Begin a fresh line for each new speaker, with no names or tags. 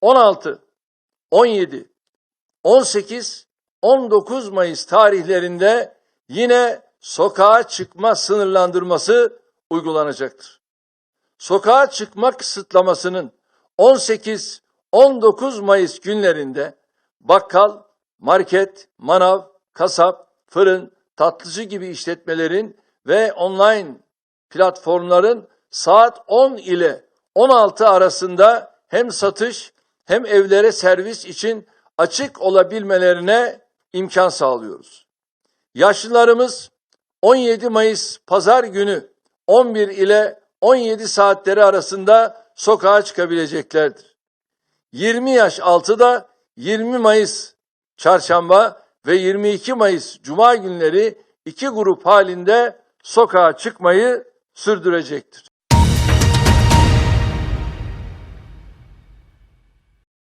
16, 17, 18, 19 Mayıs tarihlerinde yine sokağa çıkma sınırlandırması uygulanacaktır. Sokağa çıkma kısıtlamasının 18-19 Mayıs günlerinde bakkal, market, manav, kasap, fırın, tatlıcı gibi işletmelerin ve online platformların saat 10 ile 16 arasında hem satış hem evlere servis için açık olabilmelerine imkan sağlıyoruz. Yaşlılarımız 17 Mayıs pazar günü 11 ile 17 saatleri arasında sokağa çıkabileceklerdir. 20 yaş altı da 20 Mayıs çarşamba ve 22 Mayıs cuma günleri iki grup halinde sokağa çıkmayı sürdürecektir.